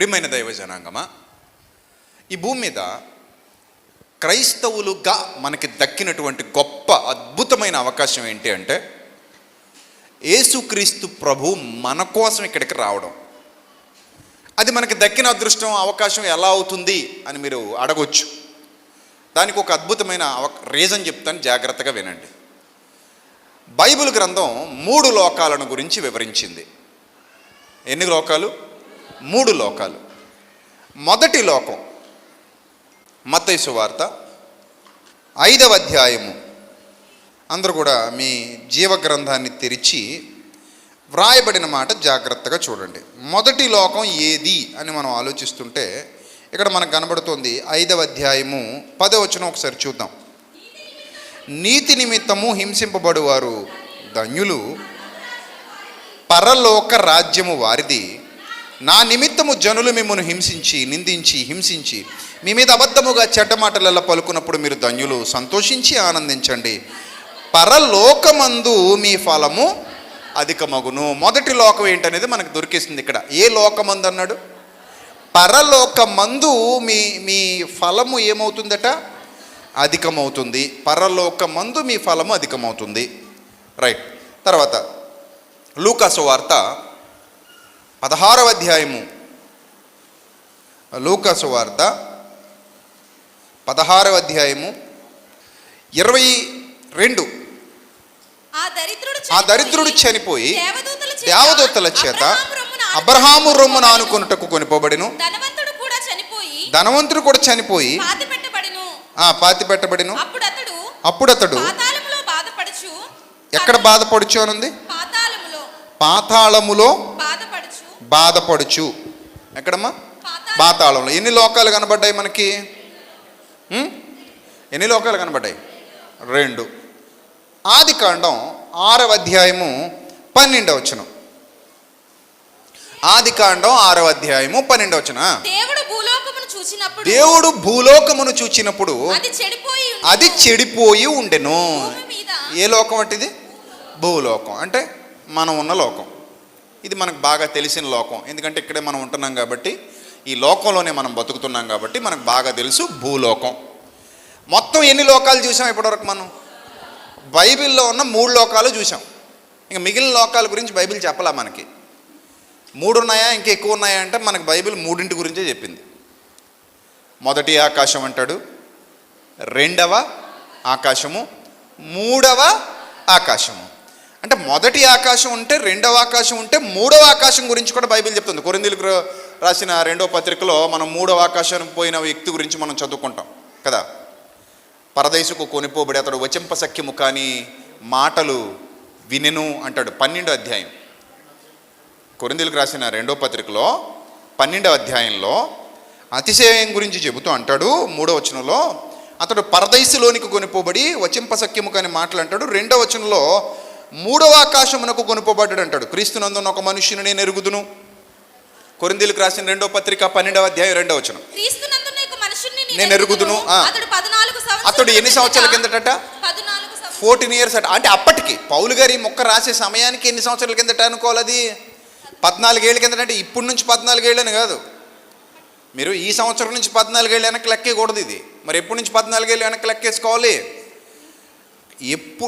ప్రియమైన దైవ జనాంగమా ఈ భూమి మీద క్రైస్తవులుగా మనకి దక్కినటువంటి గొప్ప అద్భుతమైన అవకాశం ఏంటి అంటే యేసుక్రీస్తు ప్రభు మన కోసం ఇక్కడికి రావడం. అది మనకి దక్కిన అదృష్టం అవకాశం ఎలా అవుతుంది అని మీరు అడగొచ్చు. దానికి ఒక అద్భుతమైన రీజన్ చెప్తాను జాగ్రత్తగా వినండి. బైబిల్ గ్రంథం మూడు లోకాలను గురించి వివరించింది. ఎన్ని లోకాలు? మూడు లోకాలు. మొదటి లోకం మతైసు వార్త ఐదవ అధ్యాయము. అందరూ కూడా మీ జీవ గ్రంథాన్ని తెరిచి వ్రాయబడిన మాట జాగ్రత్తగా చూడండి. మొదటి లోకం ఏది అని మనం ఆలోచిస్తుంటే ఇక్కడ మనకు కనబడుతుంది ఐదవ అధ్యాయము పదవచనం ఒకసారి చూద్దాం. నీతి నిమిత్తము హింసింపబడువారు ధన్యులు. పరలోక రాజ్యము వారిది. నా నిమిత్తము జనులు మిమ్మల్ని హింసించి నిందించి హింసించి మీ మీద అబద్ధముగా చెడ్డ మాటలలో పలుకున్నప్పుడు మీరు ధన్యులు. సంతోషించి ఆనందించండి. పరలోకమందు మీ ఫలము అధికమగును. మొదటి లోకం ఏంటనేది మనకు దొరికిస్తుంది ఇక్కడ. ఏ లోకమందు అన్నాడు? పరలోకమందు మీ మీ ఫలము ఏమవుతుందట? అధికమవుతుంది. పరలోకమందు మీ ఫలము అధికమవుతుంది. రైట్. తర్వాత లూకాసు వార్త పదహారవ అధ్యాయము. లూకాసు వార్త పదహారవ అధ్యాయము ఇరవై రెండు. ఆ దరిద్రుడు చనిపోయి దేవదూతల చేత అబ్రహాము రొమ్మున ఆనుకున్నటకు కొనిపోబడిను. ధనవంతుడు కూడా చనిపోయి ధనవంతుడు కూడా చనిపోయి పాతి పెట్టబడిను. ఆ పాతి పెట్టబడిను. అప్పుడు అతడు ఎక్కడ బాధపడుచు అనుంది పాతాళములో బాధపడుచు. ఎక్కడమ్మా? పాతాళ. పాతాళంలో. ఎన్ని లోకాలు కనబడ్డాయి మనకి? ఎన్ని లోకాలు కనబడ్డాయి? రెండు. ఆది కాండం ఆరవ అధ్యాయము పన్నెండవ వచనం. ఆది కాండం ఆరవ అధ్యాయము పన్నెండవ వచనం. దేవుడు భూలోకమును చూసినప్పుడు దేవుడు భూలోకమును చూచినప్పుడు అది చెడిపోయి ఉండెను. ఏ లోకం అంటే ఇది? భూలోకం. అంటే మనం ఉన్న లోకం. ఇది మనకు బాగా తెలిసిన లోకం. ఎందుకంటే ఇక్కడే మనం ఉంటున్నాం కాబట్టి ఈ లోకంలోనే మనం బతుకుతున్నాం కాబట్టి మనకు బాగా తెలుసు భూలోకం. మొత్తం ఎన్ని లోకాలు చూసాం ఇప్పటివరకు మనం? బైబిల్లో ఉన్న మూడు లోకాలు చూసాం. ఇంకా మిగిలిన లోకాల గురించి బైబిల్ చెప్పలా మనకి. మూడు ఉన్నాయా ఇంకా ఎక్కువ ఉన్నాయా అంటే మనకు బైబిల్ మూడింటి గురించే చెప్పింది. మొదటి ఆకాశం అంటాడు రెండవ ఆకాశము మూడవ ఆకాశము. అంటే మొదటి ఆకాశం ఉంటే రెండవ ఆకాశం ఉంటే మూడవ ఆకాశం గురించి కూడా బైబిల్ చెప్తుంది. కొరిందీలకు రాసిన రెండవ పత్రికలో మనం మూడవ ఆకాశం పోయిన వ్యక్తి గురించి మనం చదువుకుంటాం కదా? పరదేశకు కొనిపోబడి అతడు వచింప సఖ్యము కానీ మాటలు వినెను అంటాడు. పన్నెండో అధ్యాయం. కొరిందీలకు రాసిన రెండో పత్రికలో పన్నెండవ అధ్యాయంలో అతిశయం గురించి చెబుతూ అంటాడు. మూడో వచనంలో అతడు పరదైసులోనికి కొనిపోబడి వచింప సఖ్యము కానీ మాటలు అంటాడు. రెండో వచనంలో మూడవ ఆకాశమునకు కొనిపోబడ్డాడు అంటాడు క్రీస్తునందున్న ఒక మనుష్యుని నేను ఎరుగుదును. కొరిందీలకు రాసిన రెండో పత్రిక పన్నెండవ అధ్యాయం రెండో వచనం. క్రీస్తునందున్న ఒక మనుషుణ్ణి నేను ఎరుగుదును. అతడు ఎన్ని సంవత్సరాల కిందట ఫోర్టీన్ ఇయర్స్ అట. అంటే అప్పటికి పౌలు గారి మొక్క రాసే సమయానికి ఎన్ని సంవత్సరాల కిందట అనుకోవాలి అది పద్నాలుగేళ్ళ కిందట అంటే ఇప్పటి నుంచి పద్నాలుగేళ్ళని కాదు. మీరు ఈ సంవత్సరం నుంచి పద్నాలుగేళ్ళు వెనక్కి లెక్కేయకూడదు ఇది. మరి ఎప్పటి నుంచి పద్నాలుగేళ్ళు వెనక్కి లెక్కేసుకోవాలి? ఎప్పు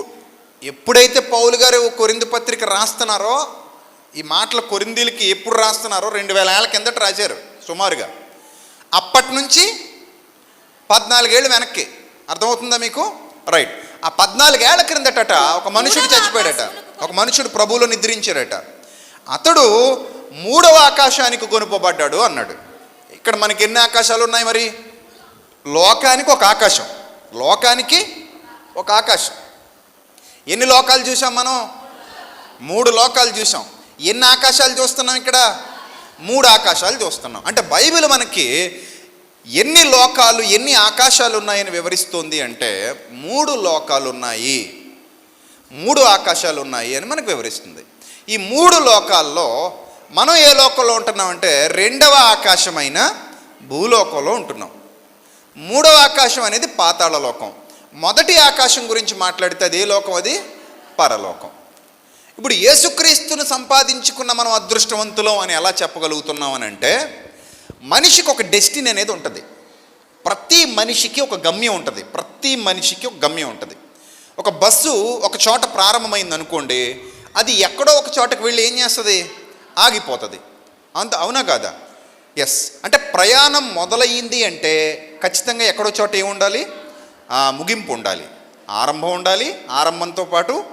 ఎప్పుడైతే పౌలు గారు కొరింది పత్రిక రాస్తున్నారో ఈ మాటలు కొరిందీలకి ఎప్పుడు రాస్తున్నారో రెండు వేల ఏళ్ళ కిందట రాశారు సుమారుగా. అప్పటి నుంచి పద్నాలుగేళ్ళు వెనక్కి. అర్థమవుతుందా మీకు? రైట్. ఆ పద్నాలుగేళ్ళ క్రిందటట ఒక మనుషుడు చచ్చిపోయాడట. ఒక మనుషుడు ప్రభువులో నిద్రించాడట. అతడు మూడవ ఆకాశానికి కొనుకోబడ్డాడు అన్నాడు. ఇక్కడ మనకి ఎన్ని ఆకాశాలు ఉన్నాయి మరి? లోకానికి ఒక ఆకాశం. లోకానికి ఒక ఆకాశం. ఎన్ని లోకాలు చూసాం మనం? మూడు లోకాలు చూసాం ఎన్ని ఆకాశాలు చూస్తున్నాం ఇక్కడ? మూడు ఆకాశాలు చూస్తున్నాం. అంటే బైబిల్ మనకి ఎన్ని లోకాలు ఎన్ని ఆకాశాలు ఉన్నాయని వివరిస్తుంది అంటే మూడు లోకాలు ఉన్నాయి. మూడు ఆకాశాలు ఉన్నాయి అని మనకు వివరిస్తుంది. ఈ మూడు లోకాల్లో మనం ఏ లోకంలో ఉంటున్నామంటే రెండవ ఆకాశమైన భూలోకంలో ఉంటున్నాం. మూడవ ఆకాశం అనేది పాతాళ లోకం. మొదటి ఆకాశం గురించి మాట్లాడితే అది ఏ లోకం అది పరలోకం. ఇప్పుడు యేసుక్రీస్తును సంపాదించుకున్న మనం అదృష్టవంతులం అని ఎలా చెప్పగలుగుతున్నాం అని అంటే మనిషికి ఒక డెస్టినీ అనేది ఉంటుంది. ప్రతి మనిషికి ఒక గమ్యం ఉంటుంది. ప్రతి మనిషికి ఒక గమ్యం ఉంటుంది. ఒక బస్సు ఒక చోట ప్రారంభమైంది అనుకోండి అది ఎక్కడో ఒక చోటకి వెళ్ళి ఏం చేస్తుంది? ఆగిపోతుంది. అంత అవునా కాదా? ఎస్ అంటే ప్రయాణం మొదలయ్యింది అంటే ఖచ్చితంగా ఎక్కడో చోట ఏముండాలి? ఉండాలి ముగింపు ఉండాలి. ఆరంభం ఉండాలి ఆరంభంతో పాటు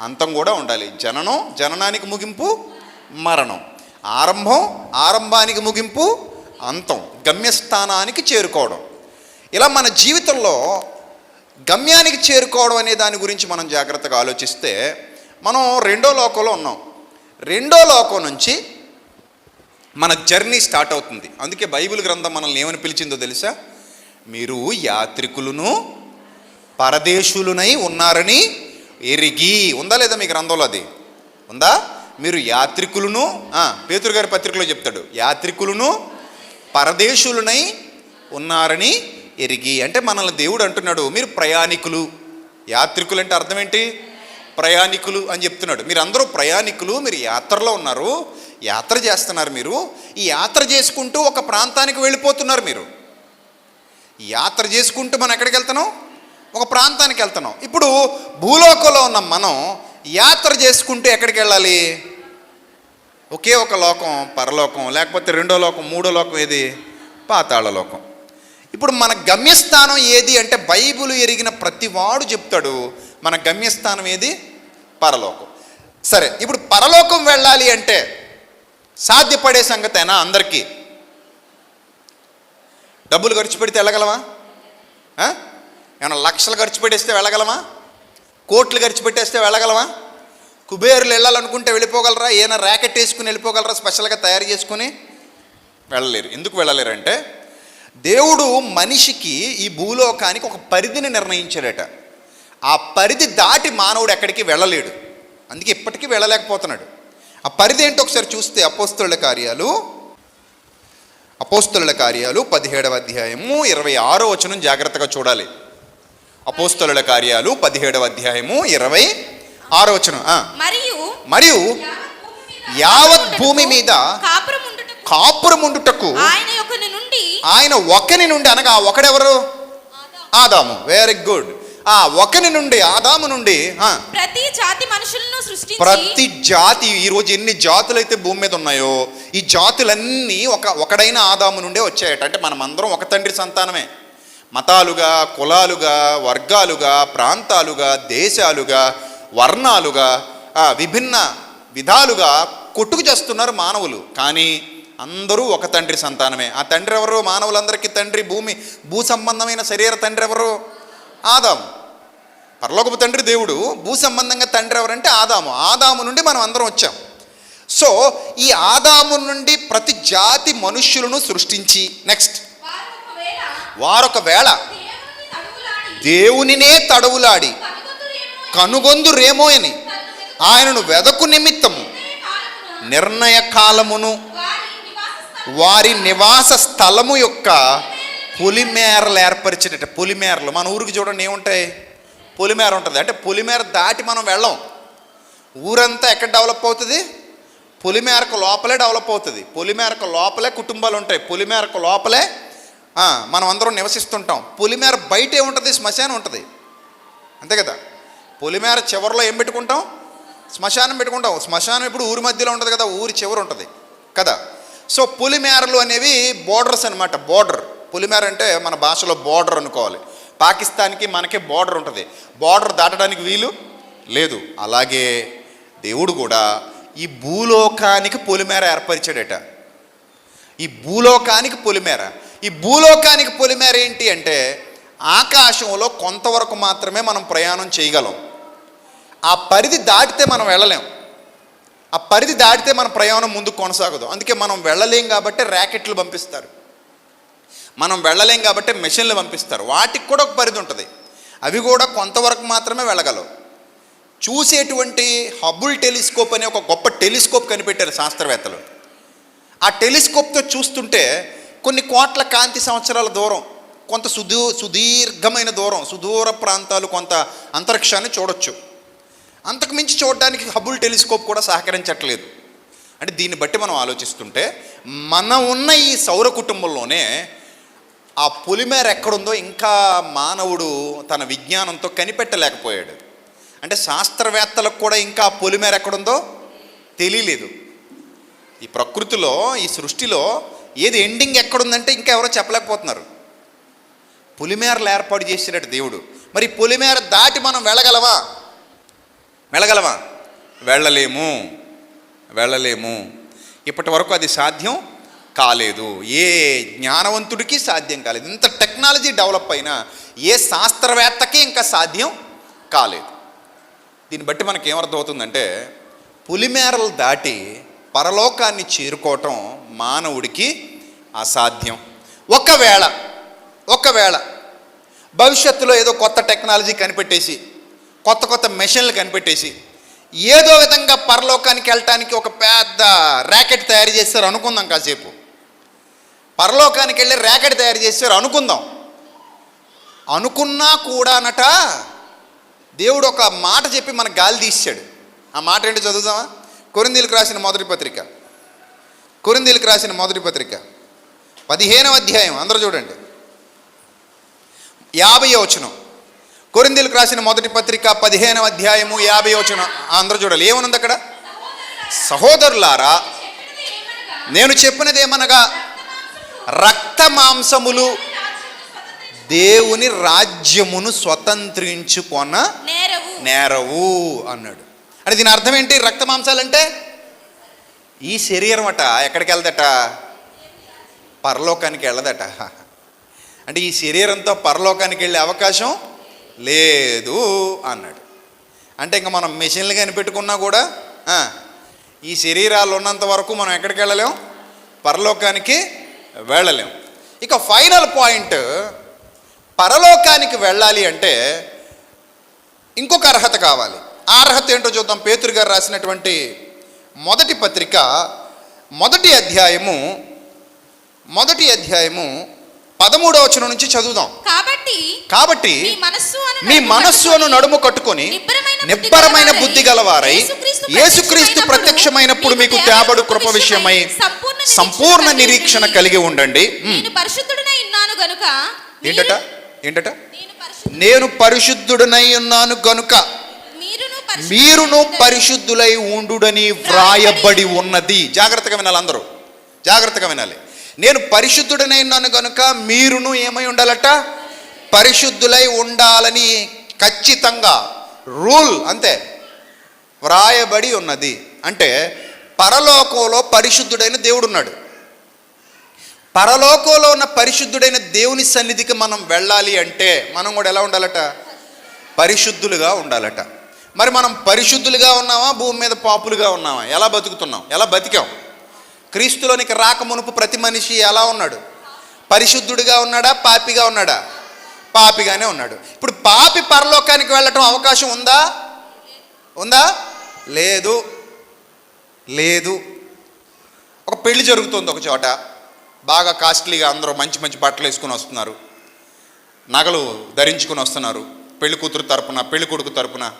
అంతం కూడా ఉండాలి. జననం జననానికి ముగింపు మరణం. ఆరంభం ఆరంభానికి ముగింపు అంతం. గమ్యస్థానానికి చేరుకోవడం. ఇలా మన జీవితంలో గమ్యానికి చేరుకోవడం అనే దాని గురించి మనం జాగ్రత్తగా ఆలోచిస్తే మనం రెండో లోకంలో ఉన్నాం. రెండో లోకం నుంచి మన జర్నీ స్టార్ట్ అవుతుంది. అందుకే బైబిల్ గ్రంథం మనల్ని ఏమని పిలిచిందో తెలుసా? మీరు యాత్రికులను పరదేశులునై ఉన్నారని ఎరిగి ఉందా లేదా మీ గ్రంథంలో అది? ఉందా? మీరు యాత్రికులను పేతురు గారి పత్రికలో చెప్తాడు. యాత్రికులను పరదేశులునై ఉన్నారని ఎరిగి. అంటే మనల్ని దేవుడు అంటున్నాడు మీరు ప్రయాణికులు. యాత్రికులు అంటే అర్థం ఏంటి ప్రయాణికులు అని చెప్తున్నాడు. మీరు అందరూ ప్రయాణికులు మీరు యాత్రలో ఉన్నారు యాత్ర చేస్తున్నారు మీరు. ఈ యాత్ర చేసుకుంటూ ఒక ప్రాంతానికి వెళ్ళిపోతున్నారు మీరు. యాత్ర చేసుకుంటూ మనం ఎక్కడికి వెళ్తున్నాం? ఒక ప్రాంతానికి వెళ్తున్నాం. ఇప్పుడు భూలోకంలో ఉన్న మనం యాత్ర చేసుకుంటూ ఎక్కడికి వెళ్ళాలి? ఒకే ఒక లోకం పరలోకం లేకపోతే రెండో లోకం మూడో లోకం ఏది? పాతాళ లోకం. ఇప్పుడు మన గమ్యస్థానం ఏది అంటే బైబిల్ ఎరిగిన ప్రతివాడు చెప్తాడు మన గమ్యస్థానం ఏది? పరలోకం. సరే ఇప్పుడు పరలోకం వెళ్ళాలి అంటే సాధ్యపడే సంగతేనా అందరికీ? డబ్బులు ఖర్చు పెడితే వెళ్ళగలమా? ఏమైనా లక్షలు ఖర్చు పెట్టేస్తే వెళ్ళగలమా? కోట్లు ఖర్చు పెట్టేస్తే వెళ్ళగలమా? కుబేరులు వెళ్ళాలనుకుంటే వెళ్ళిపోగలరా? ఏమైనా ర్యాకెట్ వేసుకుని వెళ్ళిపోగలరా? స్పెషల్గా తయారు చేసుకుని వెళ్ళలేరు. ఎందుకు వెళ్ళలేరు అంటే దేవుడు మనిషికి ఈ భూలోకానికి ఒక పరిధిని నిర్ణయించాడట. ఆ పరిధి దాటి మానవుడు ఎక్కడికి వెళ్ళలేడు. అందుకే ఇప్పటికీ వెళ్ళలేకపోతున్నాడు. ఆ పరిధి ఏంటో ఒకసారి చూస్తే అపోస్తుల కార్యాలు అపోస్తుల కార్యాలు పదిహేడవ అధ్యాయము ఇరవై ఆరో వచనం జాగ్రత్తగా చూడాలి. అపోస్తుల కార్యాలు పదిహేడవ అధ్యాయము ఇరవై ఆరో వచనం. మరియు మరియు యావత్ భూమి మీద కాపురముండుటకు ఆయన యొక్కని నుండి ఆయన ఒకని నుండి అనగా ఒకడెవరు? ఆదాము. వెరీ గుడ్ ఆ ఒకని నుండి ఆదాము నుండి ప్రతి జాతి సృష్టించి ప్రతి జాతి ఈరోజు ఎన్ని జాతులు అయితే భూమి మీద ఉన్నాయో ఈ జాతులన్నీ ఒక ఒకడైన ఆదాము నుండే వచ్చాయట. అంటే మనమందరం ఒక తండ్రి సంతానమే. మతాలుగా కులాలుగా వర్గాలుగా ప్రాంతాలుగా దేశాలుగా వర్ణాలుగా విభిన్న విధాలుగా కొట్టుకు చేస్తున్నారు మానవులు. కానీ అందరూ ఒక తండ్రి సంతానమే. ఆ తండ్రి ఎవరు? మానవులందరికీ తండ్రి భూమి భూ సంబంధమైన శరీర తండ్రి ఎవరు? ఆదాము. పరలోకపు తండ్రి దేవుడు భూ సంబంధంగా తండ్రి ఎవరంటే ఆదాము. ఆదాము నుండి మనం అందరం వచ్చాం. సో ఈ ఆదాము నుండి ప్రతి జాతి మనుష్యులను సృష్టించి నెక్స్ట్ వారొక వేళ దేవునినే తడవులాడి కనుగొందు రేమో అని ఆయనను వెదకు నిమిత్తము నిర్ణయ కాలమును వారి నివాస స్థలము యొక్క పొలిమేరలు ఏర్పరిచేటట్టు పొలిమేరలు. మన ఊరికి చూడండి ఏముంటాయి? పొలిమేర ఉంటుంది. అంటే పొలిమేర దాటి మనం వెళ్ళం. ఊరంతా ఎక్కడ డెవలప్ అవుతుంది? పొలిమేరకు లోపలే డెవలప్ అవుతుంది. పొలిమేరకు లోపలే కుటుంబాలు ఉంటాయి. పొలిమేరకు లోపలే మనం అందరం నివసిస్తుంటాం. పొలిమేర బయటే ఉంటుంది శ్మశానం ఉంటుంది. అంతే కదా? పొలిమేర చివరిలో ఏం పెట్టుకుంటాం? శ్మశానం పెట్టుకుంటాం. శ్మశానం ఇప్పుడు ఊరి మధ్యలో ఉంటుంది కదా ఊరి చివరి ఉంటుంది. కదా? సో పులిమేరలు అనేవి బోర్డర్స్ అనమాట బోర్డర్ పులిమేర అంటే మన భాషలో బోర్డర్ అనుకోవాలి. పాకిస్తాన్కి మనకి బోర్డర్ ఉంటుంది. బోర్డర్ దాటడానికి వీలు లేదు. అలాగే దేవుడు కూడా ఈ భూలోకానికి పొలిమేర ఏర్పరిచాడట. ఈ భూలోకానికి పొలిమేర. ఈ భూలోకానికి పొలిమేర ఏంటి అంటే ఆకాశంలో కొంతవరకు మాత్రమే మనం ప్రయాణం చేయగలం. ఆ పరిధి దాటితే మనం వెళ్ళలేం. ఆ పరిధి దాటితే మన ప్రయాణం ముందుకు కొనసాగదు. అందుకే మనం వెళ్ళలేం కాబట్టి ర్యాకెట్లు పంపిస్తారు. మనం వెళ్ళలేం కాబట్టి మెషిన్లు పంపిస్తారు. వాటికి కూడా ఒక పరిధి ఉంటుంది. అవి కూడా కొంతవరకు మాత్రమే వెళ్ళగలవు. చూసేటువంటి హబుల్ టెలిస్కోప్ అనే ఒక గొప్ప టెలిస్కోప్ కనిపెట్టారు శాస్త్రవేత్తలు. ఆ టెలిస్కోప్తో చూస్తుంటే కొన్ని కోట్ల కాంతి సంవత్సరాల దూరం కొంత సుదూ సుదీర్ఘమైన దూరం సుదూర ప్రాంతాలు కొంత అంతరిక్షాన్ని చూడొచ్చు. అంతకుమించి చూడడానికి హబుల్ టెలిస్కోప్ కూడా సహకరించట్లేదు. అంటే దీన్ని బట్టి మనం ఆలోచిస్తుంటే మనం ఉన్న ఈ సౌర కుటుంబంలోనే ఆ పొలిమేర ఎక్కడుందో ఇంకా మానవుడు తన విజ్ఞానంతో కనిపెట్టలేకపోయాడు. అంటే శాస్త్రవేత్తలకు కూడా ఇంకా ఆ పొలిమేర ఎక్కడుందో తెలియలేదు. ఈ ప్రకృతిలో ఈ సృష్టిలో ఏది ఎండింగ్ ఎక్కడుందంటే ఇంకా ఎవరో చెప్పలేకపోతున్నారు. పులిమేరలు ఏర్పాటు చేసినట్టు దేవుడు. మరి పులిమేర దాటి మనం వెళ్ళగలవా వెళ్ళగలవా వెళ్ళలేము. వెళ్ళలేము. ఇప్పటి వరకు అది సాధ్యం కాలేదు. ఏ జ్ఞానవంతుడికి సాధ్యం కాలేదు. ఇంత టెక్నాలజీ డెవలప్ అయినా ఏ శాస్త్రవేత్తకి ఇంకా సాధ్యం కాలేదు. దీన్ని బట్టి మనకి ఏమర్థమవుతుందంటే పులిమేరలు దాటి పరలోకాన్ని చేరుకోవటం మానవుడికి అసాధ్యం. ఒకవేళ ఒకవేళ భవిష్యత్తులో ఏదో కొత్త టెక్నాలజీ కనిపెట్టేసి కొత్త కొత్త మెషిన్లు కనిపెట్టేసి ఏదో విధంగా పరలోకానికి వెళ్ళటానికి ఒక పెద్ద ర్యాకెట్ తయారు చేస్తారు అనుకుందాం కాసేపు. పరలోకానికి వెళ్ళి ర్యాకెట్ తయారు చేస్తారు అనుకుందాం. అనుకున్నా కూడానట దేవుడు ఒక మాట చెప్పి మన గాలి తీశాడు. ఆ మాట ఏంటో చదువుదామా? కొరిందీలకు రాసిన మొదటి పత్రిక. కొరిందీలకు రాసిన మొదటి పత్రిక. పదిహేనవ అధ్యాయం అందరూ చూడండి. యాభై వచనం. కొరిందీలకు రాసిన మొదటి పత్రిక పదిహేనవ అధ్యాయము యాభై వచనం. అందరూ చూడాలి. ఏమనుంది అక్కడ? సహోదరులారా నేను చెప్పినది ఏమనగా రక్త మాంసములు దేవుని రాజ్యమును స్వతంత్రించుకొన నేరవు. అన్నాడు. అంటే దీని అర్థం ఏంటి? రక్త మాంసాలంటే ఈ శరీరం అట ఎక్కడికి వెళ్దట పరలోకానికి వెళ్ళదట అంటే ఈ శరీరంతో పరలోకానికి వెళ్ళే అవకాశం లేదు అన్నాడు. అంటే ఇంకా మనం మెషిన్లు కనిపెట్టుకున్నా కూడా ఈ శరీరాలు ఉన్నంత వరకు మనం ఎక్కడికి వెళ్ళలేం పరలోకానికి వెళ్ళలేం ఇక ఫైనల్ పాయింట్ పరలోకానికి వెళ్ళాలి అంటే ఇంకొక అర్హత కావాలి. ఆ అర్హత ఏంటో చూద్దాం. పేతురు గారు రాసినటువంటి మొదటి పత్రిక మొదటి అధ్యాయము మొదటి అధ్యాయము పదమూడవ వచనం నుంచి చదువుదాం. కాబట్టి కాబట్టి మీ మనస్సు అను నడుము కట్టుకొని నిబ్బరమైన బుద్ధి గలవారై, యేసుక్రీస్తు ప్రత్యక్షమైనప్పుడు మీకు తేబడు కృప విషయమై సంపూర్ణ నిరీక్షణ కలిగి ఉండండి. ఉమ్. నేను పరిశుద్ధుడనై ఉన్నాను గనుక ఏంటట? ఏంటట? నేను పరిశుద్ధ నేను పరిశుద్ధుడనై ఉన్నాను గనుక మీరును. పరిశుద్ధులై ఉండుడని వ్రాయబడి ఉన్నది. జాగ్రత్తగా వినాలి అందరూ. జాగ్రత్తగా వినాలి. నేను పరిశుద్ధుడనై ఉన్నాను కనుక మీరును ఏమై ఉండాలట? పరిశుద్ధులై ఉండాలని ఖచ్చితంగా రూల్ అంతే. వ్రాయబడి ఉన్నది. అంటే పరలోకంలో పరిశుద్ధుడైన దేవుడు ఉన్నాడు పరలోకంలో ఉన్న పరిశుద్ధుడైన దేవుని సన్నిధికి మనం వెళ్ళాలి అంటే మనం కూడా ఎలా ఉండాలట? పరిశుద్ధులుగా ఉండాలట. మరి మనం పరిశుద్ధులుగా ఉన్నామా? భూమి మీద పాపులుగా ఉన్నామా? ఎలా బతుకుతున్నాం? ఎలా బతికాం? క్రీస్తులోనికి రాక మునుపు ప్రతి మనిషి ఎలా ఉన్నాడు? పరిశుద్ధుడిగా ఉన్నాడా? పాపిగా ఉన్నాడా? పాపిగానే ఉన్నాడు. ఇప్పుడు పాపి పరలోకానికి వెళ్ళటం అవకాశం ఉందా? ఉందా? లేదు. లేదు. ఒక పెళ్ళి జరుగుతుంది ఒక చోట. బాగా కాస్ట్లీగా అందరూ మంచి మంచి బట్టలు వేసుకుని వస్తున్నారు. నగలు ధరించుకుని వస్తున్నారు. పెళ్ళి కూతురు తరపున పెళ్ళి కొడుకు తరపున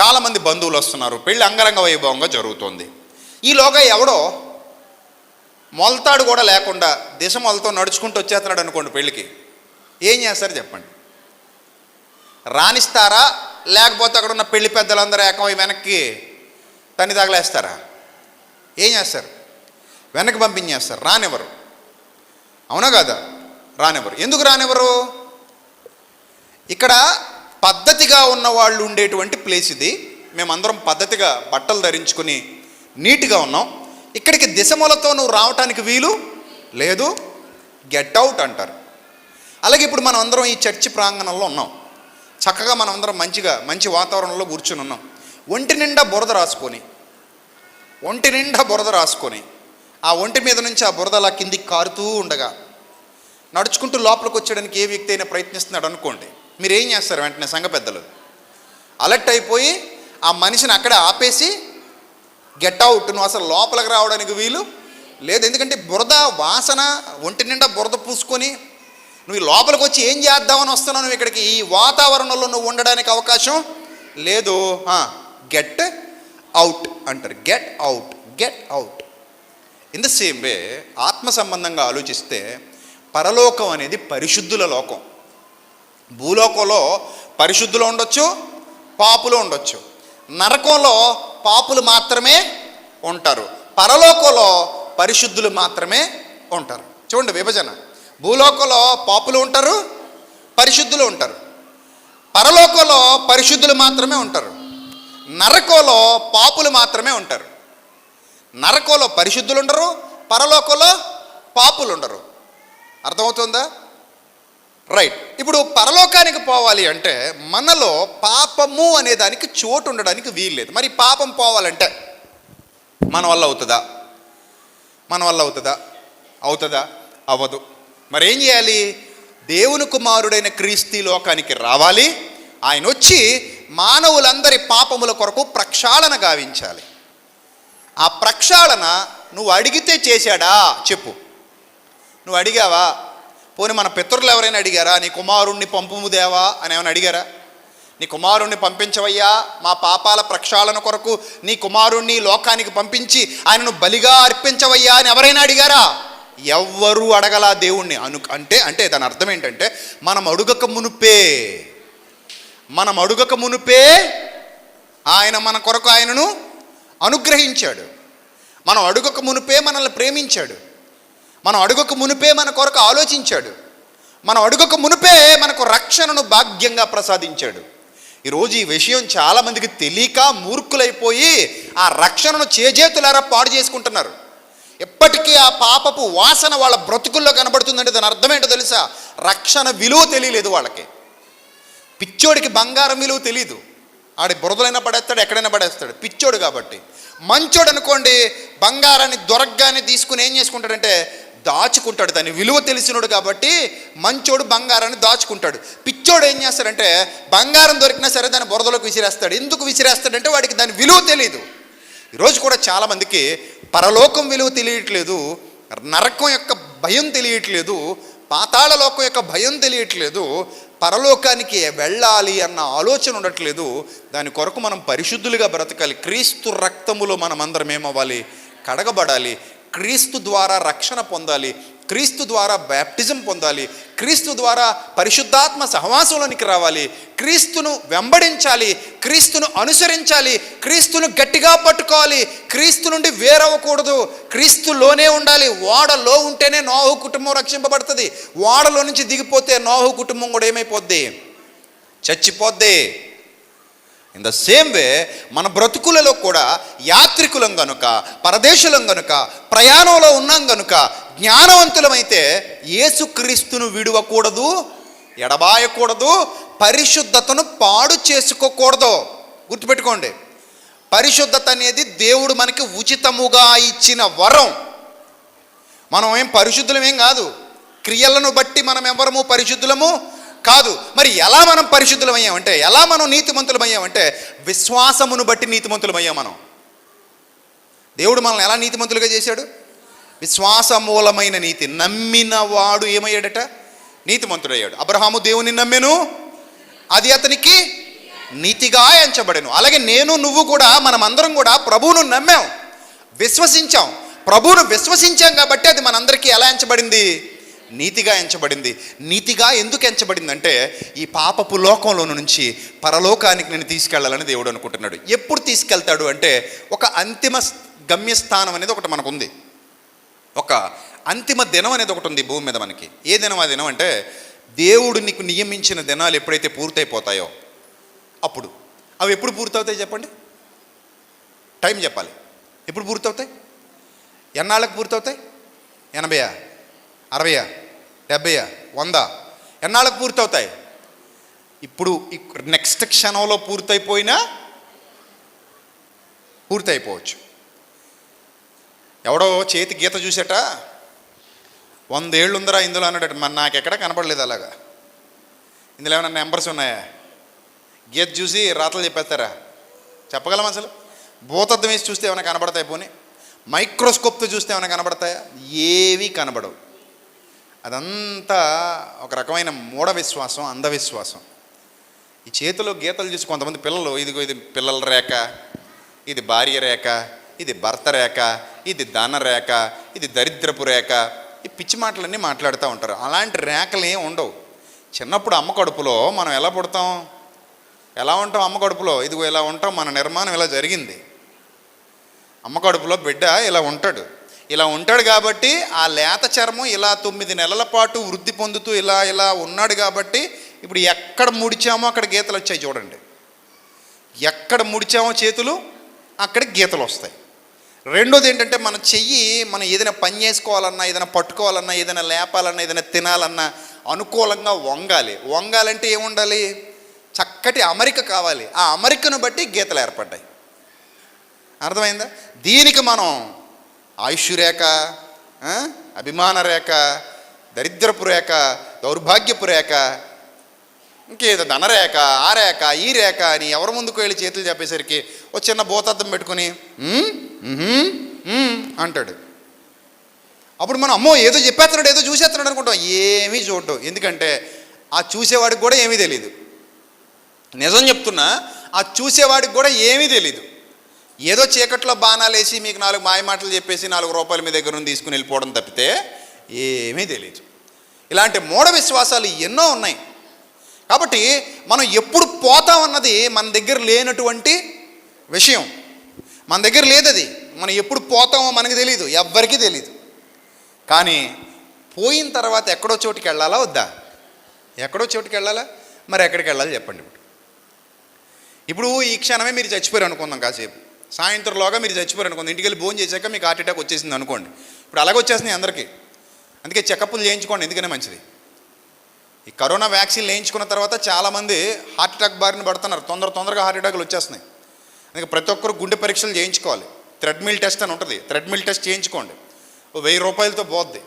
చాలామంది బంధువులు వస్తున్నారు. పెళ్ళి అంగరంగ వైభవంగా జరుగుతోంది. ఈలోగా ఎవడో మొలతాడు కూడా లేకుండా దిశ మొలతో నడుచుకుంటూ వచ్చేస్తున్నాడు అనుకోండి పెళ్ళికి. ఏం చేస్తారు చెప్పండి? రాణిస్తారా? లేకపోతే అక్కడ ఉన్న పెళ్ళి పెద్దలందరూ ఏకమై వెనక్కి తన్ని తగలేస్తారా? ఏం చేస్తారు? వెనక్కి పంపించేస్తారు. రానివ్వరు. అవునా కాదా? రానివ్వరు. ఎందుకు రానివ్వరు? ఇక్కడ పద్ధతిగా ఉన్న వాళ్ళు ఉండేటువంటి ప్లేస్ ఇది. మేమందరం పద్ధతిగా బట్టలు ధరించుకొని నీట్గా ఉన్నాం. ఇక్కడికి దిశమూలతో నువ్వు రావటానికి వీలు లేదు. గెట్ అవుట్ అంటారు. అలాగే ఇప్పుడు మనం అందరం ఈ చర్చి ప్రాంగణంలో ఉన్నాం. చక్కగా మనం అందరం మంచిగా మంచి వాతావరణంలో కూర్చుని ఉన్నాం. ఒంటి నిండా బురద రాసుకొని ఒంటి నిండా బురద రాసుకొని ఆ ఒంటి మీద నుంచి ఆ బురద అలా కిందికి కారుతూ ఉండగా నడుచుకుంటూ లోపలికి వచ్చేయడానికి ఏ వ్యక్తి అయినా ప్రయత్నిస్తున్నాడు అనుకోండి. మీరు ఏం చేస్తారు వెంటనే సంఘ పెద్దలు? అలర్ట్ అయిపోయి ఆ మనిషిని అక్కడే ఆపేసి గెట్ అవుట్ నువ్వు అసలు లోపలికి రావడానికి వీలు లేదు. ఎందుకంటే బురద వాసన ఒంటి నిండా బురద పూసుకొని నువ్వు లోపలికి వచ్చి ఏం చేద్దామని వస్తున్నావు? నువ్వు ఇక్కడికి ఈ వాతావరణంలో నువ్వు ఉండడానికి అవకాశం లేదు. గెట్ అవుట్ అంటారు. Get out get out. In the same way ఆత్మ సంబంధంగా ఆలోచిస్తే పరలోకం అనేది పరిశుద్ధుల లోకం. భూలోకంలో పరిశుద్ధులు ఉండొచ్చు పాపులు ఉండొచ్చు. నరకంలో పాపులు మాత్రమే ఉంటారు. పరలోకంలో పరిశుద్ధులు మాత్రమే ఉంటారు. చూడండి విభజన. భూలోకంలో పాపులు ఉంటారు పరిశుద్ధులు ఉంటారు. పరలోకంలో పరిశుద్ధులు మాత్రమే ఉంటారు. నరకంలో పాపులు మాత్రమే ఉంటారు. నరకంలో పరిశుద్ధులు ఉండరు పరలోకంలో పాపులు ఉండరు. అర్థమవుతుందా? రైట్ ఇప్పుడు పరలోకానికి పోవాలి అంటే మనలో పాపము అనే దానికి చోటు ఉండడానికి వీల్లేదు మరి పాపం పోవాలంటే మన వల్ల అవుతుందా? మన వల్ల అవుతుందా? అవుతుందా? అవ్వదు. మరి ఏం చేయాలి? దేవుని కుమారుడైన క్రీస్తు లోకానికి రావాలి. ఆయన వచ్చి మానవులందరి పాపముల కొరకు ప్రక్షాళన గావించాలి. ఆ ప్రక్షాళన నువ్వు అడిగితే చేశాడా? చెప్పు. నువ్వు అడిగావా? పోనీ మన పితరులు ఎవరైనా అడిగారా నీ కుమారుణ్ణి పంపుము దేవా? అని ఏమైనా అడిగారా? నీ కుమారుణ్ణి పంపించవయ్యా మా పాపాల ప్రక్షాళన కొరకు నీ కుమారుణ్ణి లోకానికి పంపించి ఆయనను బలిగా అర్పించవయ్యా అని ఎవరైనా అడిగారా? ఎవ్వరూ అడగలా దేవుణ్ణి. అను అంటే అంటే దాని అర్థం ఏంటంటే మనం అడుగక మునుపే మనం అడుగక మునుపే ఆయన మన కొరకు ఆయనను అనుగ్రహించాడు. మనం అడుగక మునుపే మనల్ని ప్రేమించాడు. మనం అడుగక మునుపే మన కొరకు ఆలోచించాడు. మనం అడుగక మునుపే మనకు రక్షణను భాగ్యంగా ప్రసాదించాడు. ఈరోజు ఈ విషయం చాలామందికి తెలియక మూర్ఖులైపోయి ఆ రక్షణను చేజేతులారా పాడు చేసుకుంటున్నారు. ఎప్పటికీ ఆ పాపపు వాసన వాళ్ళ బ్రతుకుల్లో కనబడుతుందంటే దాని అర్థమేంటో తెలుసా? రక్షణ విలువ తెలియలేదు వాళ్ళకి. పిచ్చోడికి బంగారం విలువ తెలీదు. ఆడి బురదలైనా పడేస్తాడు ఎక్కడైనా పడేస్తాడు. పిచ్చోడు కాబట్టి. మంచోడు అనుకోండి బంగారాన్ని దొరకగానే తీసుకుని ఏం చేసుకుంటాడంటే దాచుకుంటాడు. దాని విలువ తెలిసినోడు కాబట్టి మంచోడు బంగారాన్ని దాచుకుంటాడు. పిచ్చోడు ఏం చేస్తాడంటే బంగారం దొరికినా సరే దాన్ని బురదలోకి విసిరేస్తాడు. ఎందుకు విసిరేస్తాడంటే వాడికి దాని విలువ తెలియదు ఈరోజు కూడా చాలామందికి పరలోకం విలువ తెలియట్లేదు నరకం యొక్క భయం తెలియట్లేదు పాతాళ లోకం యొక్క భయం తెలియట్లేదు పరలోకానికి వెళ్ళాలి అన్న ఆలోచన ఉండట్లేదు. దాని కొరకు మనం పరిశుద్ధులుగా బ్రతకాలి. క్రీస్తు రక్తములో మనం అందరం ఏమవ్వాలి? కడగబడాలి. క్రీస్తు ద్వారా రక్షణ పొందాలి క్రీస్తు ద్వారా బ్యాప్టిజం పొందాలి క్రీస్తు ద్వారా పరిశుద్ధాత్మ సహవాసంలోనికి రావాలి క్రీస్తును వెంబడించాలి క్రీస్తును అనుసరించాలి క్రీస్తును గట్టిగా పట్టుకోవాలి క్రీస్తు నుండి వేరవ్వకూడదు క్రీస్తులోనే ఉండాలి ఓడలో ఉంటేనే నోహు కుటుంబం రక్షింపబడుతుంది ఓడలో నుంచి దిగిపోతే నోహు కుటుంబం కూడా ఏమైపోద్ది? చచ్చిపోద్ది. ఇన్ ద సేమ్ వే మన బ్రతుకులలో కూడా యాత్రికులం గనుక పరదేశులం గనుక ప్రయాణంలో ఉన్నాం గనుక జ్ఞానవంతులమైతే యేసుక్రీస్తును విడవకూడదు ఎడబాయకూడదు పరిశుద్ధతను పాడు చేసుకోకూడదు. గుర్తుపెట్టుకోండి. పరిశుద్ధత అనేది దేవుడు మనకి ఉచితముగా ఇచ్చిన వరం. మనం ఏం పరిశుద్ధులమేం కాదు. క్రియలను బట్టి మనం ఎవరము పరిశుద్ధులము? కాదు మరి ఎలా మనం పరిశుద్ధులమయ్యామంటే ఎలా మనం నీతిమంతులమయ్యామంటే విశ్వాసమును బట్టి నీతిమంతులమయ్యాం మనం దేవుడు మనల్ని ఎలా నీతిమంతులుగా చేశాడు? విశ్వాసమూలమైన నీతి. నమ్మిన వాడు ఏమయ్యాడట? నీతిమంతుడయ్యాడు. అబ్రహాము దేవుని నమ్మెను. అది అతనికి నీతిగా ఎంచబడెను. అలాగే నేను నువ్వు కూడా మనమందరం కూడా ప్రభువును నమ్మాం. విశ్వసించాం. ప్రభువును విశ్వసించాం కాబట్టి అది మనందరికీ ఎలా ఎంచబడింది? నీతిగా ఎంచబడింది. నీతిగా ఎందుకు ఎంచబడిందంటే ఈ పాపపు లోకంలో నుంచి పరలోకానికి నేను తీసుకెళ్ళాలని దేవుడు అనుకుంటున్నాడు. ఎప్పుడు తీసుకెళ్తాడు అంటే ఒక అంతిమ గమ్యస్థానం అనేది ఒకటి మనకు ఉంది ఒక అంతిమ దినం అనేది ఒకటి ఉంది భూమి మీద మనకి. ఏ దినం? ఆ దినం అంటే దేవుడు నీకు నియమించిన దినాలు ఎప్పుడైతే పూర్తయిపోతాయో అప్పుడు. అవి ఎప్పుడు పూర్తవుతాయి చెప్పండి? టైం చెప్పాలి. ఎప్పుడు పూర్తవుతాయి? ఎన్నాళ్ళకి పూర్తవుతాయి? ఎనభైయా? అరవయా? డెబ్బయా వంద. ఎన్నాళ్ళకు పూర్తవుతాయి? ఇప్పుడు నెక్స్ట్ క్షణంలో పూర్తయిపోయినా పూర్తయిపోవచ్చు. ఎవడో చేతి గీత చూసేట? వందేళ్ళు ఉందరా ఇందులో అన్నాడట మన నాకు ఎక్కడ కనపడలేదు అలాగా. ఇందులో ఏమైనా నెంబర్స్ ఉన్నాయా? గీత చూసి రాతలు చెప్పేస్తారా? చెప్పగలం అసలు? భూతద్దం వేసి చూస్తే ఏమైనా కనబడతాయి పోనీ. మైక్రోస్కోప్తో చూస్తే ఏమైనా కనబడతాయా ఏవి కనబడవు. అదంతా ఒక రకమైన మూఢ విశ్వాసం అంధవిశ్వాసం. ఈ చేతిలో గీతలు చూసి కొంతమంది పిల్లలు ఇదిగో ఇది పిల్లల రేఖ ఇది భార్య రేఖ ఇది భర్త రేఖ ఇది ధన రేఖ ఇది దరిద్రపు రేఖ ఈ పిచ్చి మాటలన్నీ మాట్లాడుతూ ఉంటారు. అలాంటి రేఖలు ఏం ఉండవు. చిన్నప్పుడు అమ్మ కడుపులో మనం ఎలా పుడతాం? ఎలా ఉంటాం అమ్మ కడుపులో? ఇదిగో ఇలా ఉంటాం మన నిర్మాణం ఇలా జరిగింది. అమ్మ కడుపులో బిడ్డ ఇలా ఉంటాడు. ఇలా ఉంటాడు కాబట్టి ఆ లేత చర్మం ఇలా తొమ్మిది నెలల పాటు వృద్ధి పొందుతూ ఇలా ఇలా ఉన్నాడు కాబట్టి ఇప్పుడు ఎక్కడ ముడిచామో అక్కడ గీతలు వచ్చాయి చూడండి. ఎక్కడ ముడిచామో చేతులు అక్కడ గీతలు వస్తాయి. రెండోది ఏంటంటే మన చెయ్యి మనం ఏదైనా పని చేసుకోవాలన్నా ఏదైనా పట్టుకోవాలన్నా ఏదైనా లేపాలన్నా ఏదైనా తినాలన్నా అనుకూలంగా వంగాలి. వంగాలంటే ఏముండాలి? చక్కటి అమరిక కావాలి. ఆ అమరికను బట్టి గీతలు ఏర్పడ్డాయి. అర్థమైందా? దీనికి మనం ఆయుష్ రేఖ అభిమాన రేఖ దరిద్రపు రేఖ దౌర్భాగ్యపు రేఖ ఇంకేదో ధనరేఖ ఆ రేఖ ఈ రేఖ అని ఎవరి ముందుకు వెళ్ళి చేతులు చెప్పేసరికి ఓ చిన్న భూతద్దం పెట్టుకుని అంటాడు. అప్పుడు మనం అమ్మో ఏదో చెప్పేస్తున్నాడు ఏదో చూసేస్తున్నాడు అనుకుంటాం. ఏమీ చూడటం. ఎందుకంటే ఆ చూసేవాడికి కూడా ఏమీ తెలియదు నిజం చెప్తున్నా ఆ చూసేవాడికి కూడా ఏమీ తెలియదు ఏదో చీకట్లో బాణాలు వేసి మీకు నాలుగు మాయ మాటలు చెప్పేసి నాలుగు రూపాయలు మీ దగ్గర నుండి తీసుకుని వెళ్ళిపోవడం తప్పితే ఏమీ తెలియదు. ఇలాంటి మూఢ విశ్వాసాలు ఎన్నో ఉన్నాయి. కాబట్టి మనం ఎప్పుడు పోతామన్నది మన దగ్గర లేనటువంటి విషయం. మన దగ్గర లేదది. మనం ఎప్పుడు పోతామో మనకి తెలియదు ఎవ్వరికీ తెలియదు కానీ పోయిన తర్వాత ఎక్కడో చోటుకి వెళ్ళాలా వద్దా? ఎక్కడో చోటుకి వెళ్ళాలా? మరి ఎక్కడికి వెళ్ళాలి చెప్పండి ఇప్పుడు. ఇప్పుడు ఈ క్షణమే మీరు చచ్చిపోయారు అనుకుందాం కాసేపు. సాయంత్రంలోగా మీరు చచ్చిపోరండి కొంత ఇంటికి వెళ్ళి భోజనం చేశాక మీకు హార్ట్ అటాక్ వచ్చేసింది అనుకోండి. ఇప్పుడు అలాగే వచ్చేస్తున్నాయి అందరికీ. అందుకే చెకప్లు చేయించుకోండి ఎందుకనే మంచిది. ఈ కరోనా వ్యాక్సిన్ వేయించుకున్న తర్వాత చాలామంది హార్ట్ అటాక్ బారిన పడుతున్నారు. తొందర తొందరగా హార్ట్ అటాక్లు వచ్చేస్తున్నాయి. అందుకే ప్రతి ఒక్కరు గుండె పరీక్షలు చేయించుకోవాలి. థ్రెడ్మిల్ టెస్ట్ అని ఉంటుంది. థ్రెడ్మిల్ టెస్ట్ చేయించుకోండి. వెయ్యి రూపాయలతో పోద్ది.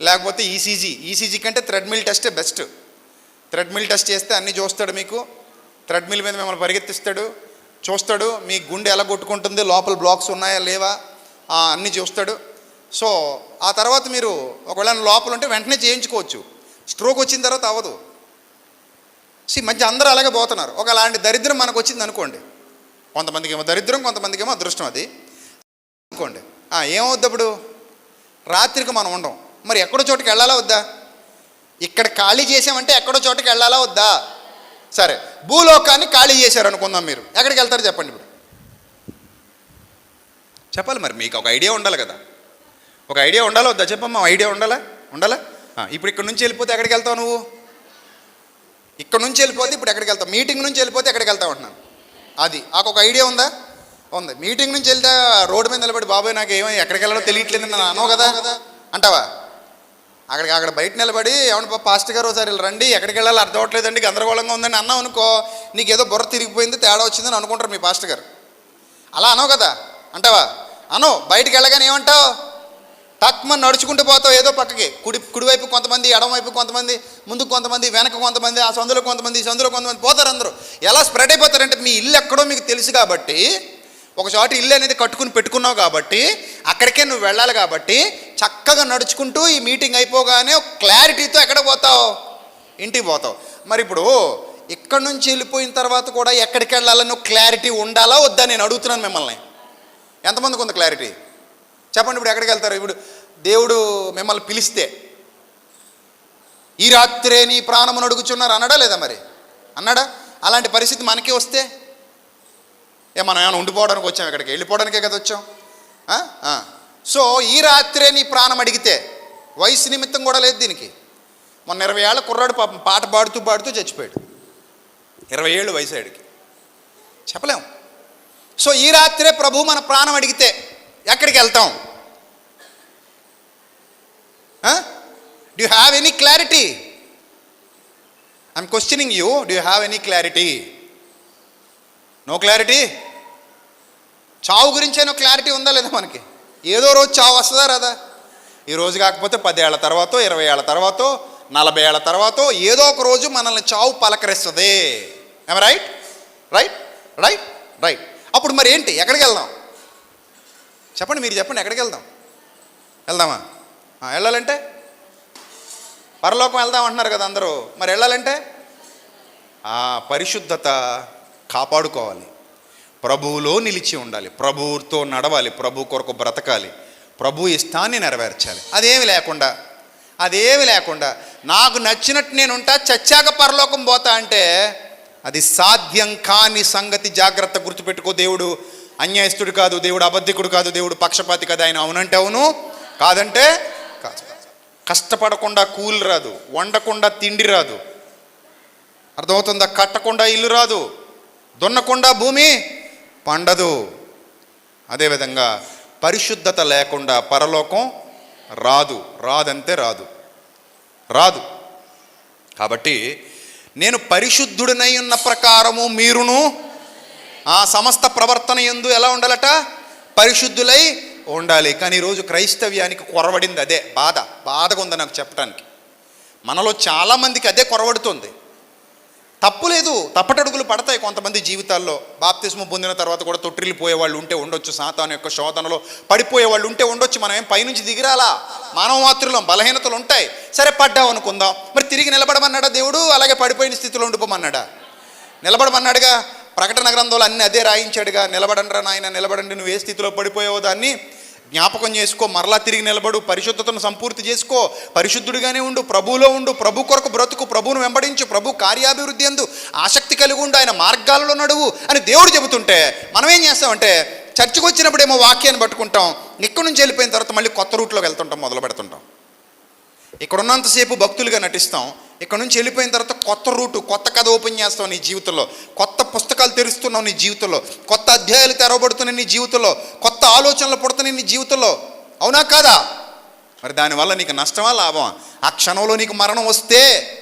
లేకపోతే ఈసీజీ. ఈసీజీ కంటే థ్రెడ్మిల్ టెస్టే బెస్ట్. థ్రెడ్మిల్ టెస్ట్ చేస్తే అన్నీ చూస్తాడు మీకు. థ్రెడ్మిల్ మీద మిమ్మల్ని పరిగెత్తిస్తాడు. చూస్తాడు మీ గుండె ఎలా కొట్టుకుంటుంది లోపల బ్లాక్స్ ఉన్నాయా లేవా? అన్నీ చూస్తాడు. సో ఆ తర్వాత మీరు ఒకవేళ లోపల ఉంటే వెంటనే చేయించుకోవచ్చు. స్ట్రోక్ వచ్చిన తర్వాత అవ్వదు. సి మధ్య అందరూ అలాగే పోతున్నారు. ఒక అలాంటి దరిద్రం మనకు వచ్చింది అనుకోండి. కొంతమందికి ఏమో దరిద్రం కొంతమందికి ఏమో అదృష్టం అది. అనుకోండి. ఏమవుద్ది అప్పుడు? రాత్రికి మనం ఉండం. మరి ఎక్కడో చోటుకి వెళ్ళాలా వద్దా? ఇక్కడ ఖాళీ చేసామంటే ఎక్కడో చోటుకి వెళ్ళాలా వద్దా? సరే. భూలోకాన్ని ఖాళీ చేశారు అనుకుందాం మీరు. ఎక్కడికి వెళ్తారు చెప్పండి ఇప్పుడు. చెప్పాలి మరి మీకు ఒక ఐడియా ఉండాలి కదా. ఒక ఐడియా ఉండాలా వద్దా? చెప్పమ్మా ఐడియా ఉండాలా? ఉండాలా? ఇప్పుడు ఇక్కడ నుంచి వెళ్ళిపోతే ఎక్కడికి వెళ్తావు నువ్వు? ఇక్కడ నుంచి వెళ్ళిపోతే ఇప్పుడు ఎక్కడికి వెళ్తావు? మీటింగ్ నుంచి వెళ్ళిపోతే ఎక్కడికి వెళ్తావు అంటున్నాను. అది. నాకు ఒక ఐడియా ఉందా? ఉంది. మీటింగ్ నుంచి వెళ్తే రోడ్డు మీద నిలబడి బాబాయ్ నాకు ఏమో ఎక్కడికి వెళ్ళాలో తెలియట్లేదు నన్ను అనవు కదా. అంటావా? అక్కడికి అక్కడ బయట నిలబడి ఏమన్నా పాస్టర్ గారు ఒకసారి రండి ఎక్కడికి వెళ్ళాలి అర్థం అవ్వట్లేదండి గందరగోళంగా ఉందని అన్నావు అనుకో నీకు ఏదో బుర్ర తిరిగిపోయింది తేడా వచ్చిందని అనుకుంటారు మీ పాస్టర్ గారు. అలా అనవు కదా? అంటావా? అనో బయటికి వెళ్ళగానే ఏమంటావు? తక్కువ నడుచుకుంటూ పోతావు ఏదో పక్కకి కుడి కుడివైపు కొంతమంది ఎడమవైపు కొంతమంది ముందు కొంతమంది వెనక కొంతమంది ఆ సందులో కొంతమంది ఈ సందులో కొంతమంది పోతారు అందరూ. ఎలా స్ప్రెడ్ అయిపోతారంటే మీ ఇల్లు ఎక్కడో మీకు తెలుసు కాబట్టి ఒక చోట ఇల్లు అనేది కట్టుకుని పెట్టుకున్నావు కాబట్టి అక్కడికే నువ్వు వెళ్ళాలి కాబట్టి చక్కగా నడుచుకుంటూ ఈ మీటింగ్ అయిపోగానే క్లారిటీతో ఎక్కడ పోతావు? ఇంటికి పోతావు. మరి ఇప్పుడు ఇక్కడ నుంచి వెళ్ళిపోయిన తర్వాత కూడా ఎక్కడికి వెళ్ళాలని క్లారిటీ ఉండాలా వద్దా నేను అడుగుతున్నాను మిమ్మల్ని? ఎంతమందికి ఉంది క్లారిటీ? చెప్పండి ఇప్పుడు ఎక్కడికి వెళ్తారు? ఇప్పుడు దేవుడు మిమ్మల్ని పిలిస్తే ఈ రాత్రే నీ ప్రాణమును అడుగుచున్నారు అన్నాడా లేదా మరి? అన్నాడా? అలాంటి పరిస్థితి మనకే వస్తే ఏ మనం ఏమైనా ఉండిపోవడానికి వచ్చాం ఇక్కడికి? వెళ్ళిపోవడానికే కదా వచ్చాం? సో ఈ రాత్రే నీ ప్రాణం అడిగితే వయసు నిమిత్తం కూడా లేదు దీనికి. మొన్న ఇరవై ఏళ్ళ కుర్రాడు పాపం పాట పాడుతూ పాడుతూ చచ్చిపోయాడు. ఇరవై ఏళ్ళు వయసు ఆడికి. చెప్పలేం. సో ఈ రాత్రే ప్రభు మన ప్రాణం అడిగితే ఎక్కడికి వెళ్తాం? Do have any clarity I'm questioning you do have any clarity no clarity చావు గురించైనా క్లారిటీ ఉందా లేదా మనకి? ఏదో రోజు చావు వస్తుందా రాదా? ఈ రోజు కాకపోతే పదేళ్ళ తర్వాత ఇరవై ఏళ్ళ తర్వాత నలభై ఏళ్ళ తర్వాత ఏదో ఒక రోజు మనల్ని చావు పలకరిస్తుంది. ఏమ రైట్ రైట్ రైట్ రైట్ అప్పుడు మరి ఏంటి? ఎక్కడికి వెళ్దాం? చెప్పండి మీరు చెప్పండి ఎక్కడికి వెళ్దాం? వెళ్దామా? వెళ్ళాలంటే? పరలోకం వెళ్దాం అంటున్నారు కదా అందరూ. మరి వెళ్ళాలంటే? పరిశుద్ధత కాపాడుకోవాలి. ప్రభువులో నిలిచి ఉండాలి. ప్రభువుతో నడవాలి. ప్రభు కొరకు బ్రతకాలి. ప్రభు ఇష్టాన్ని నెరవేర్చాలి. అదేమి లేకుండా అదేమి లేకుండా నాకు నచ్చినట్టు నేను ఉంటా చచ్చాక పరలోకం పోతా అంటే అది సాధ్యం కాని సంగతి జాగ్రత్త గుర్తుపెట్టుకో దేవుడు. అన్యాయస్తుడు కాదు దేవుడు అబద్ధికుడు కాదు దేవుడు పక్షపాతి కాదు. ఆయన అవునంటే అవును కాదంటే కాదు. కష్టపడకుండా కూలి రాదు వండకుండా తిండి రాదు. అర్థమవుతుందా? కట్టకుండా ఇల్లు రాదు దున్నకుండా భూమి పండదు. అదేవిధంగా పరిశుద్ధత లేకుండా పరలోకం రాదు. రాదంతే రాదు. రాదు. కాబట్టి నేను పరిశుద్ధుడినై ఉన్న ప్రకారము మీరును ఆ సమస్త ప్రవర్తన ఎందు ఎలా ఉండాలట? పరిశుద్ధులై ఉండాలి. కానీ ఈరోజు క్రైస్తవ్యానికి కొరవడింది అదే బాధ. బాధగా ఉంది నాకు చెప్పడానికి మనలో చాలామందికి అదే కొరవడుతుంది. తప్పు లేదు తప్పటడుగులు పడతాయి కొంతమంది జీవితాల్లో. బాప్తిస్మ పొందిన తర్వాత కూడా తొట్టిల్లిపోయే వాళ్ళు ఉంటే ఉండొచ్చు సాతాను యొక్క శోధనలో పడిపోయే వాళ్ళు ఉంటే ఉండొచ్చు మనం ఏం పైనుంచి దిగిరాలా? మానవ మాతృలం బలహీనతలు ఉంటాయి. సరే పడ్డావు అనుకుందాం. మరి తిరిగి నిలబడమన్నాడా దేవుడు? అలాగే పడిపోయిన స్థితిలో ఉండిపోమన్నాడా? నిలబడమన్నాడుగా? ప్రకటన గ్రంథంలో అన్ని అదే రాయించాడుగా. నిలబడండిరా నాయన నిలబడండి నువ్వు ఏ స్థితిలో పడిపోయావో దాన్ని జ్ఞాపకం చేసుకో మరలా తిరిగి నిలబడు పరిశుద్ధతను సంపూర్తి చేసుకో పరిశుద్ధుడిగానే ఉండు ప్రభువులో ఉండు ప్రభు కొరకు బ్రతుకు ప్రభువును వెంబడించు ప్రభు కార్యాభివృద్ధి ఎందు ఆసక్తి కలిగి ఉండు ఆయన మార్గాలలో నడువు అని దేవుడు చెబుతుంటే మనం ఏం చేస్తామంటే చర్చికి వచ్చినప్పుడేమో వాక్యాన్ని పట్టుకుంటాం ఇక్కడి నుంచి వెళ్ళిపోయిన తర్వాత మళ్ళీ కొత్త రూట్లోకి వెళ్తుంటాం మొదలు పెడుతుంటాం. ఇక్కడ ఉన్నంతసేపు భక్తులుగా నటిస్తాం ఇక్కడ నుంచి వెళ్ళిపోయిన తర్వాత కొత్త రూటు కొత్త కథ ఓపెన్ చేస్తావు నీ జీవితంలో. కొత్త పుస్తకాలు తెరుస్తున్నావు నీ జీవితంలో. కొత్త అధ్యాయాలు తెరవబడుతున్నాయి నీ జీవితంలో. కొత్త ఆలోచనలు పుడుతున్నాయి నీ జీవితంలో. అవునా కాదా? మరి దానివల్ల నీకు నష్టమా లాభమా? ఆ క్షణంలో నీకు మరణం వస్తే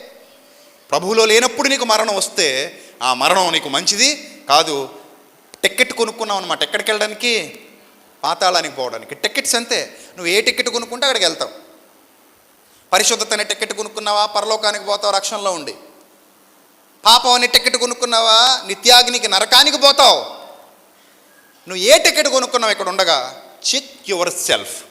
ప్రభువులో లేనప్పుడు నీకు మరణం వస్తే ఆ మరణం నీకు మంచిది కాదు. టికెట్ కొనుక్కున్నావు అనమాట ఎక్కడికి వెళ్ళడానికి? పాతాళానికి పోవడానికి. టికెట్స్ అంతే. నువ్వు ఏ టికెట్ కొనుక్కుంటే అక్కడికి వెళ్తావు. పరిశుద్ధత అనే టికెట్ కొనుక్కున్నావా? పరలోకానికి పోతావు? రక్షణలో ఉండి. పాపం అనే టికెట్ కొనుక్కున్నావా? నిత్యాగ్నికి నరకానికి పోతావు. నువ్వు ఏ టికెట్ కొనుక్కున్నావు? ఇక్కడ ఉండగా చెక్ యువర్ సెల్ఫ్